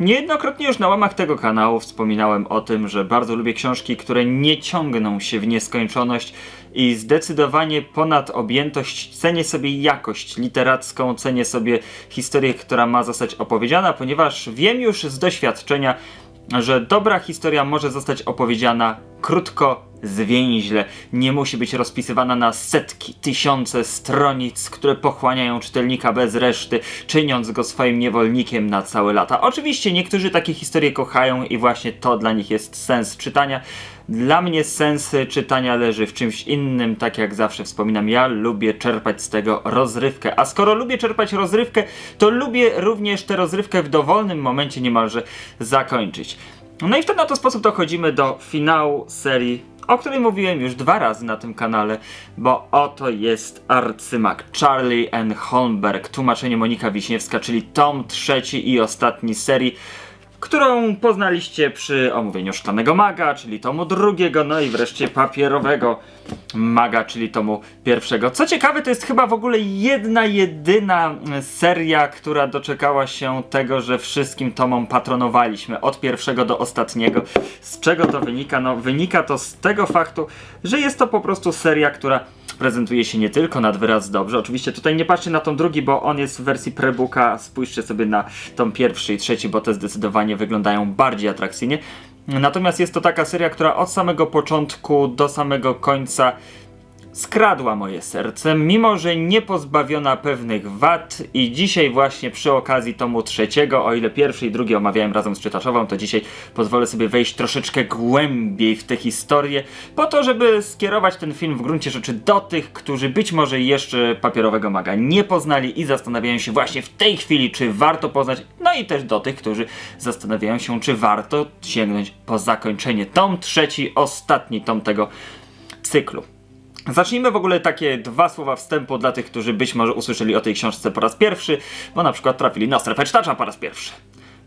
Niejednokrotnie już na łamach tego kanału wspominałem o tym, że bardzo lubię książki, które nie ciągną się w nieskończoność i zdecydowanie ponad objętość cenię sobie jakość literacką, cenię sobie historię, która ma zostać opowiedziana, ponieważ wiem już z doświadczenia, że dobra historia może zostać opowiedziana krótko, zwięźle. Nie musi być rozpisywana na setki, tysiące stronic, które pochłaniają czytelnika bez reszty, czyniąc go swoim niewolnikiem na całe lata. Oczywiście niektórzy takie historie kochają i właśnie to dla nich jest sens czytania. Dla mnie sens czytania leży w czymś innym, tak jak zawsze wspominam, ja lubię czerpać z tego rozrywkę. A skoro lubię czerpać rozrywkę, to lubię również tę rozrywkę w dowolnym momencie niemalże zakończyć. No i w ten oto sposób dochodzimy do finału serii, o której mówiłem już dwa razy na tym kanale, bo oto jest arcymak Charlie N. Holmberg, tłumaczenie Monika Wiśniewska, czyli tom trzeci i ostatni serii, którą poznaliście przy omówieniu szklanego maga, czyli tomu drugiego, no i wreszcie papierowego maga, czyli tomu pierwszego. Co ciekawe, to jest chyba w ogóle jedna, jedyna seria, która doczekała się tego, że wszystkim tomom patronowaliśmy, od pierwszego do ostatniego. Z czego to wynika? No, wynika to z tego faktu, że jest to po prostu seria, która prezentuje się nie tylko nad wyraz dobrze. Oczywiście tutaj nie patrzcie na tą drugi, bo on jest w wersji prebooka. Spójrzcie sobie na tą pierwszy i trzeci, bo te zdecydowanie wyglądają bardziej atrakcyjnie. Natomiast jest to taka seria, która od samego początku do samego końca skradła moje serce, mimo że nie pozbawiona pewnych wad i dzisiaj właśnie przy okazji tomu trzeciego, o ile pierwszy i drugi omawiałem razem z czytaczową, to dzisiaj pozwolę sobie wejść troszeczkę głębiej w tę historię, po to, żeby skierować ten film w gruncie rzeczy do tych, którzy być może jeszcze papierowego maga nie poznali i zastanawiają się właśnie w tej chwili, czy warto poznać, no i też do tych, którzy zastanawiają się, czy warto sięgnąć po zakończenie. Tom trzeci, ostatni tom tego cyklu. Zacznijmy w ogóle takie dwa słowa wstępu dla tych, którzy być może usłyszeli o tej książce po raz pierwszy, bo na przykład trafili na strefę czytacza po raz pierwszy.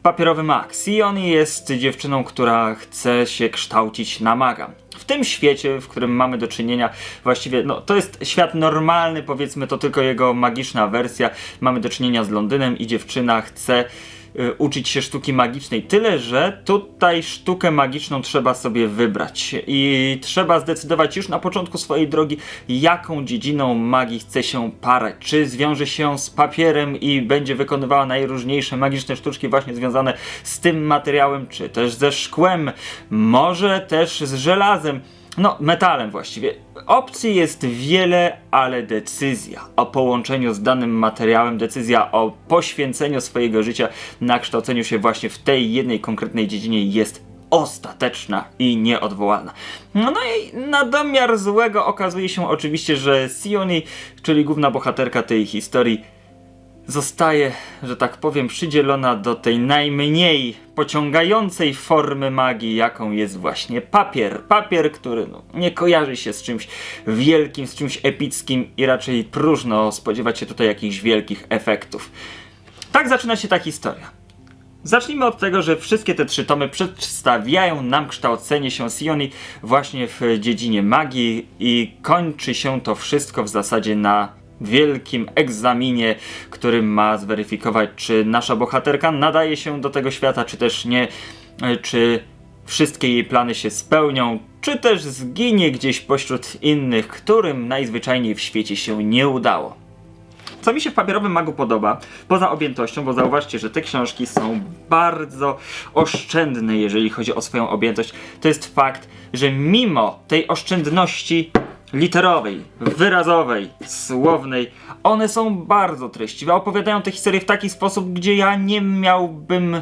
Papierowy mag. Sion jest dziewczyną, która chce się kształcić na maga. W tym świecie, w którym mamy do czynienia, właściwie, no to jest świat normalny, powiedzmy, to tylko jego magiczna wersja. Mamy do czynienia z Londynem i dziewczyna chce y, uczyć się sztuki magicznej. Tyle, że tutaj sztukę magiczną trzeba sobie wybrać i trzeba zdecydować już na początku swojej drogi, jaką dziedziną magii chce się parać. Czy zwiąże się z papierem i będzie wykonywała najróżniejsze magiczne sztuczki właśnie związane z tym materiałem, czy też ze szkłem, może też z żelazem. No, metalem właściwie. Opcji jest wiele, ale decyzja o połączeniu z danym materiałem, decyzja o poświęceniu swojego życia na kształceniu się właśnie w tej jednej konkretnej dziedzinie jest ostateczna i nieodwołalna. No, no i na domiar złego okazuje się oczywiście, że Sioni, czyli główna bohaterka tej historii, zostaje, że tak powiem, przydzielona do tej najmniej pociągającej formy magii, jaką jest właśnie papier. Papier, który no, nie kojarzy się z czymś wielkim, z czymś epickim i raczej próżno spodziewać się tutaj jakichś wielkich efektów. Tak zaczyna się ta historia. Zacznijmy od tego, że wszystkie te trzy tomy przedstawiają nam kształcenie się Sioni właśnie w dziedzinie magii i kończy się to wszystko w zasadzie na wielkim egzaminie, który ma zweryfikować, czy nasza bohaterka nadaje się do tego świata, czy też nie, e, czy wszystkie jej plany się spełnią, czy też zginie gdzieś pośród innych, którym najzwyczajniej w świecie się nie udało. Co mi się w papierowym magu podoba, poza objętością, bo zauważcie, że te książki są bardzo oszczędne, jeżeli chodzi o swoją objętość, to jest fakt, że mimo tej oszczędności literowej, wyrazowej, słownej, one są bardzo treściwe. Opowiadają te historie w taki sposób, gdzie ja nie miałbym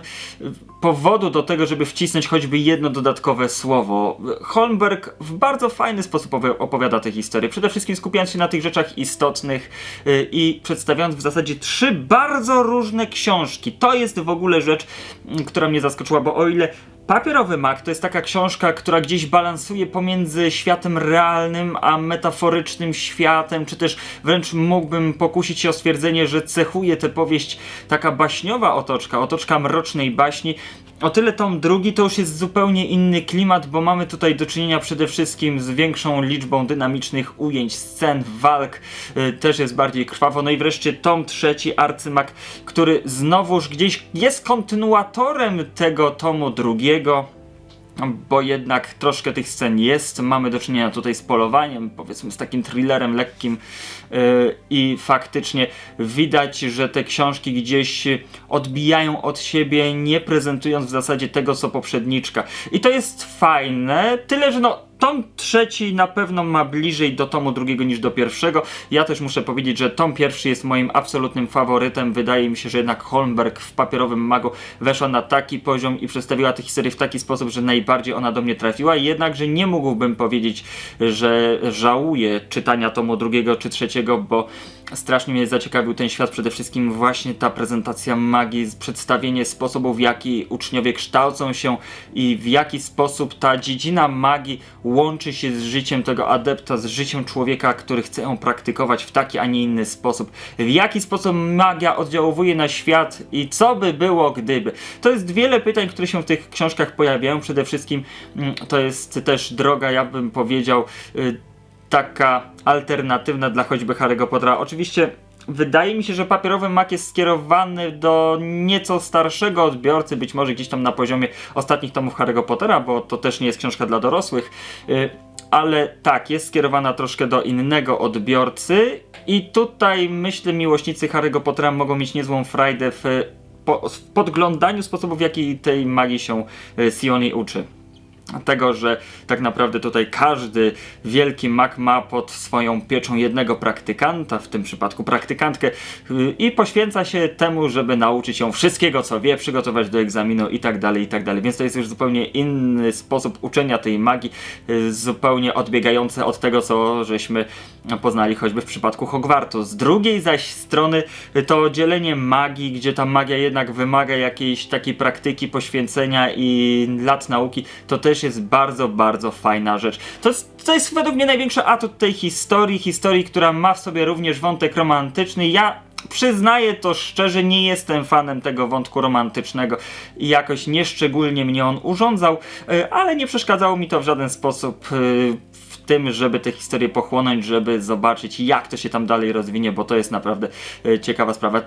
powodu do tego, żeby wcisnąć choćby jedno dodatkowe słowo. Holmberg w bardzo fajny sposób opowiada te historie. Przede wszystkim skupiając się na tych rzeczach istotnych yy, i przedstawiając w zasadzie trzy bardzo różne książki. To jest w ogóle rzecz, yy, która mnie zaskoczyła, bo o ile Papierowy Mak to jest taka książka, która gdzieś balansuje pomiędzy światem realnym a metaforycznym światem, czy też wręcz mógłbym pokusić się o stwierdzenie, że cechuje tę powieść taka baśniowa otoczka, otoczka mrocznej baśni. O tyle tom drugi to już jest zupełnie inny klimat, bo mamy tutaj do czynienia przede wszystkim z większą liczbą dynamicznych ujęć, scen, walk, y, też jest bardziej krwawo. No i wreszcie tom trzeci, Arcymak, który znowuż gdzieś jest kontynuatorem tego tomu drugiego bo jednak troszkę tych scen jest. Mamy do czynienia tutaj z polowaniem, powiedzmy z takim thrillerem lekkim yy, i faktycznie widać, że te książki gdzieś odbijają od siebie, nie prezentując w zasadzie tego, co poprzedniczka. I to jest fajne, tyle że no tom trzeci na pewno ma bliżej do tomu drugiego niż do pierwszego. Ja też muszę powiedzieć, że tom pierwszy jest moim absolutnym faworytem. Wydaje mi się, że jednak Holmberg w papierowym magu weszła na taki poziom i przedstawiła tę historię w taki sposób, że najbardziej ona do mnie trafiła. Jednakże nie mógłbym powiedzieć, że żałuję czytania tomu drugiego czy trzeciego, bo strasznie mnie zaciekawił ten świat, przede wszystkim właśnie ta prezentacja magii, przedstawienie sposobów, w jaki uczniowie kształcą się i w jaki sposób ta dziedzina magii łączy się z życiem tego adepta, z życiem człowieka, który chce ją praktykować w taki, a nie inny sposób. W jaki sposób magia oddziałuje na świat i co by było gdyby. To jest wiele pytań, które się w tych książkach pojawiają. Przede wszystkim mm, to jest też droga, ja bym powiedział, y, taka alternatywna dla choćby Harry'ego Pottera. Oczywiście wydaje mi się, że papierowy mak jest skierowany do nieco starszego odbiorcy, być może gdzieś tam na poziomie ostatnich tomów Harry'ego Pottera, bo to też nie jest książka dla dorosłych. Y, ale tak, jest skierowana troszkę do innego odbiorcy i tutaj myślę miłośnicy Harry'ego Pottera mogą mieć niezłą frajdę w, w podglądaniu sposobów, w jaki tej magii się y, Sioni uczy tego, że tak naprawdę tutaj każdy wielki mak ma pod swoją pieczą jednego praktykanta, w tym przypadku praktykantkę y, i poświęca się temu, żeby nauczyć ją wszystkiego, co wie, przygotować do egzaminu i tak dalej, i tak dalej. Więc to jest już zupełnie inny sposób uczenia tej magii, y, zupełnie odbiegający od tego, co żeśmy poznali choćby w przypadku Hogwartu. Z drugiej zaś strony y, to dzielenie magii, gdzie ta magia jednak wymaga jakiejś takiej praktyki, poświęcenia i lat nauki, to też jest bardzo, bardzo fajna rzecz. To to jest według mnie największy atut tej historii, historii, która ma w sobie również wątek romantyczny. Ja Przyznaję to szczerze, nie jestem fanem tego wątku romantycznego i jakoś nieszczególnie mnie on urządzał, y, ale nie przeszkadzało mi to w żaden sposób y, w tym, żeby tę historię pochłonąć, żeby zobaczyć jak to się tam dalej rozwinie, bo to jest naprawdę y, ciekawa sprawa.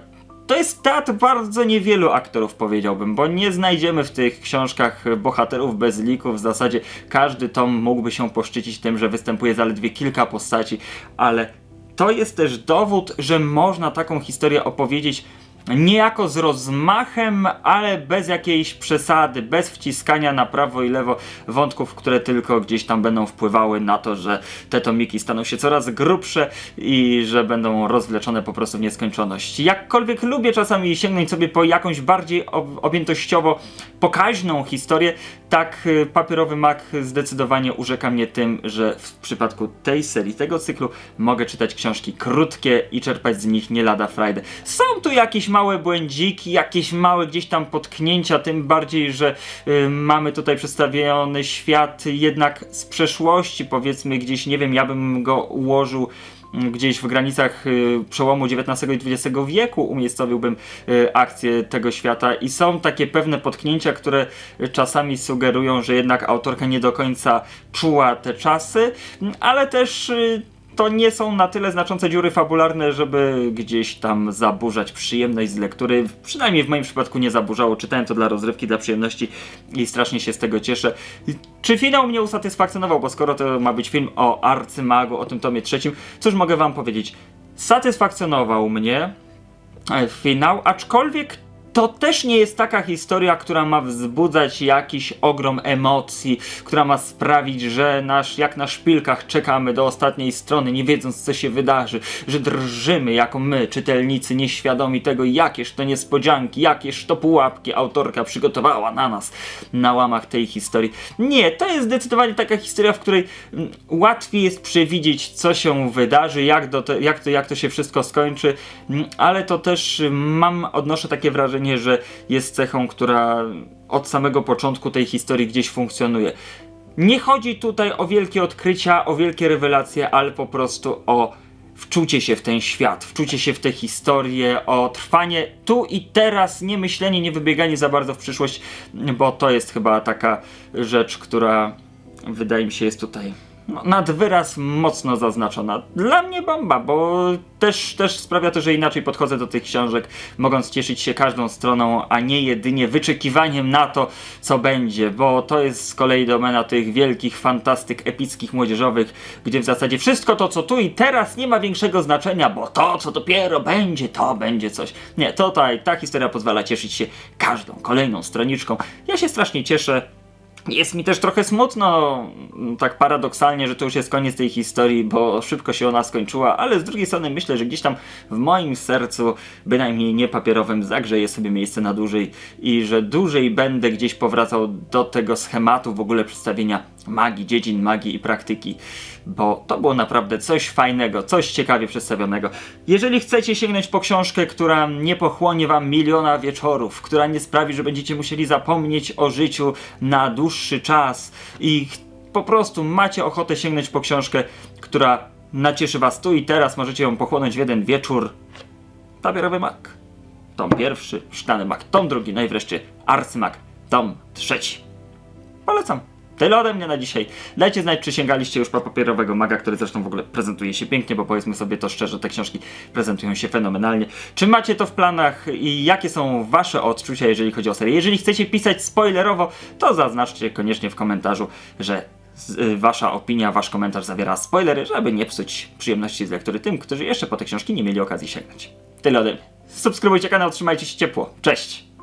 To jest teatr bardzo niewielu aktorów, powiedziałbym, bo nie znajdziemy w tych książkach bohaterów bez lików. W zasadzie każdy tom mógłby się poszczycić tym, że występuje zaledwie kilka postaci, ale to jest też dowód, że można taką historię opowiedzieć niejako z rozmachem, ale bez jakiejś przesady, bez wciskania na prawo i lewo wątków, które tylko gdzieś tam będą wpływały na to, że te tomiki staną się coraz grubsze i że będą rozwleczone po prostu w nieskończoność. Jakkolwiek lubię czasami sięgnąć sobie po jakąś bardziej objętościowo pokaźną historię, tak y, papierowy mak zdecydowanie urzeka mnie tym, że w przypadku tej serii, tego cyklu mogę czytać książki krótkie i czerpać z nich nie lada frajdę. Są tu jakieś małe błędziki, jakieś małe gdzieś tam potknięcia, tym bardziej, że y, mamy tutaj przedstawiony świat jednak z przeszłości, powiedzmy gdzieś, nie wiem, ja bym go ułożył mm, gdzieś w granicach y, przełomu XIX i XX wieku umiejscowiłbym y, akcję tego świata. I są takie pewne potknięcia, które czasami sugerują, że jednak autorka nie do końca czuła te czasy, ale też y, to nie są na tyle znaczące dziury fabularne, żeby gdzieś tam zaburzać przyjemność z lektury. Przynajmniej w moim przypadku nie zaburzało. Czytałem to dla rozrywki, dla przyjemności i strasznie się z tego cieszę. Czy finał mnie usatysfakcjonował? Bo skoro to ma być film o arcymagu, o tym tomie trzecim, cóż mogę wam powiedzieć? Satysfakcjonował mnie e, finał, aczkolwiek to też nie jest taka historia, która ma wzbudzać jakiś ogrom emocji, która ma sprawić, że nasz, jak na szpilkach czekamy do ostatniej strony, nie wiedząc co się wydarzy, że drżymy jako my, czytelnicy, nieświadomi tego, jakież to niespodzianki, jakież to pułapki autorka przygotowała na nas na łamach tej historii. Nie, to jest zdecydowanie taka historia, w której mm, łatwiej jest przewidzieć, co się wydarzy, jak, do te, jak, to, jak to się wszystko skończy, mm, ale to też mam, odnoszę takie wrażenie, wrażenie, że jest cechą, która od samego początku tej historii gdzieś funkcjonuje. Nie chodzi tutaj o wielkie odkrycia, o wielkie rewelacje, ale po prostu o wczucie się w ten świat, wczucie się w tę historię, o trwanie tu i teraz, nie myślenie, nie wybieganie za bardzo w przyszłość, bo to jest chyba taka rzecz, która wydaje mi się jest tutaj no, nad wyraz mocno zaznaczona. Dla mnie bomba, bo też, też sprawia to, że inaczej podchodzę do tych książek, mogąc cieszyć się każdą stroną, a nie jedynie wyczekiwaniem na to, co będzie, bo to jest z kolei domena tych wielkich fantastyk epickich, młodzieżowych, gdzie w zasadzie wszystko to, co tu i teraz nie ma większego znaczenia, bo to, co dopiero będzie, to będzie coś. Nie, tutaj ta historia pozwala cieszyć się każdą kolejną stroniczką. Ja się strasznie cieszę. Jest mi też trochę smutno, tak paradoksalnie, że to już jest koniec tej historii, bo szybko się ona skończyła, ale z drugiej strony myślę, że gdzieś tam w moim sercu, bynajmniej nie papierowym, zagrzeje sobie miejsce na dłużej i że dłużej będę gdzieś powracał do tego schematu w ogóle przedstawienia magii, dziedzin magii i praktyki, bo to było naprawdę coś fajnego, coś ciekawie przedstawionego. Jeżeli chcecie sięgnąć po książkę, która nie pochłonie wam miliona wieczorów, która nie sprawi, że będziecie musieli zapomnieć o życiu na dłuższy czas i po prostu macie ochotę sięgnąć po książkę, która nacieszy was tu i teraz, możecie ją pochłonąć w jeden wieczór, papierowy mak. Tom pierwszy, szklany mak, tom drugi, no i wreszcie arcymak, tom trzeci. Polecam. Tyle ode mnie na dzisiaj. Dajcie znać, czy sięgaliście już po papierowego maga, który zresztą w ogóle prezentuje się pięknie, bo powiedzmy sobie to szczerze, te książki prezentują się fenomenalnie. Czy macie to w planach i jakie są wasze odczucia, jeżeli chodzi o serię? Jeżeli chcecie pisać spoilerowo, to zaznaczcie koniecznie w komentarzu, że y, wasza opinia, wasz komentarz zawiera spoilery, żeby nie psuć przyjemności z lektury tym, którzy jeszcze po te książki nie mieli okazji sięgnąć. Tyle ode mnie. Subskrybujcie kanał, trzymajcie się ciepło. Cześć!